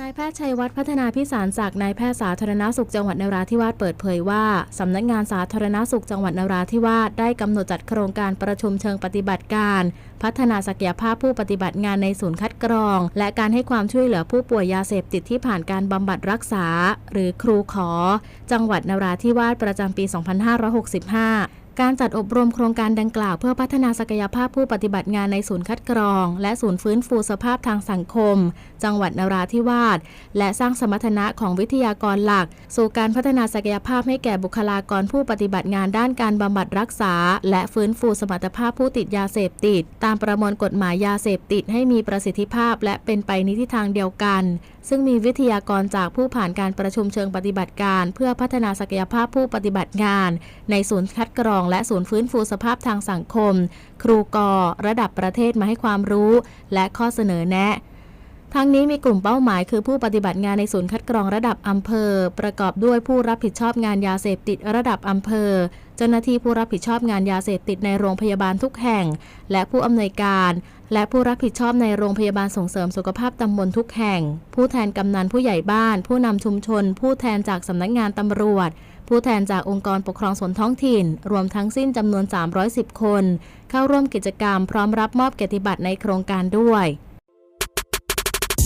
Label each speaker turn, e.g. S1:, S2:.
S1: นายแพทย์ชัยวัฒน์พัฒนาพิสารศักดิ์นายแพทย์สาธารณสุขจังหวัดนราธิวาสเปิดเผยว่าสำนักงานสาธารณสุขจังหวัดนราธิวาสได้กำหนดจัดโครงการประชุมเชิงปฏิบัติการ พัฒนาศักยภาพผู้ปฏิบัติงานในศูนย์คัดกรอง และการให้ความช่วยเหลือผู้ป่วยยาเสพติดที่ผ่านการบำบัดรักษา หรือครูขอ จังหวัดนราธิวาสประจำปี 2565 การจัดอบรมโครงการดังกล่าวเพื่อพัฒนาศักยภาพผู้ปฏิบัติงานในศูนย์คัดกรอง และศูนย์ฟื้นฟูสภาพทางสังคม จังหวัดนราธิวาสและสร้างสมรรถนะของวิทยากรหลัก สู่การพัฒนาศักยภาพให้แก่บุคลากรผู้ปฏิบัติงานด้านการบำบัดรักษา และฟื้นฟูสมรรถภาพผู้ติดยาเสพติด ตามประมวลกฎหมายยาเสพติดให้มีประสิทธิภาพ และเป็นไปในทิศทางเดียวกัน ซึ่งมีวิทยากรจากผู้ผ่านการประชุมเชิงปฏิบัติการ เพื่อพัฒนาศักยภาพผู้ปฏิบัติงาน ในศูนย์คัดกรองและศูนย์ฟื้นฟูสภาพทางสังคม ครูกอระดับประเทศมาให้ความรู้ และข้อเสนอแนะทั้งนี้มีกลุ่มเป้าหมายคือผู้ปฏิบัติงานในศูนย์คัดกรองระดับอำเภอ ประกอบด้วยผู้รับผิดชอบงานยาเสพติดระดับอำเภอ เจ้าหน้าที่ผู้รับผิดชอบงานยาเสพติดในโรงพยาบาลทุกแห่ง และผู้อำนวยการและผู้รับผิดชอบในโรงพยาบาลส่งเสริมสุขภาพตำบลทุกแห่ง ผู้แทนกำนันผู้ใหญ่บ้าน ผู้นำชุมชน ผู้แทนจากสำนักงานตำรวจ ผู้แทนจากองค์กรปกครองส่วนท้องถิ่น รวมทั้งสิ้นจำนวน 310 คน เข้าร่วมกิจกรรมพร้อมรับมอบเกียรติบัตรในโครงการด้วย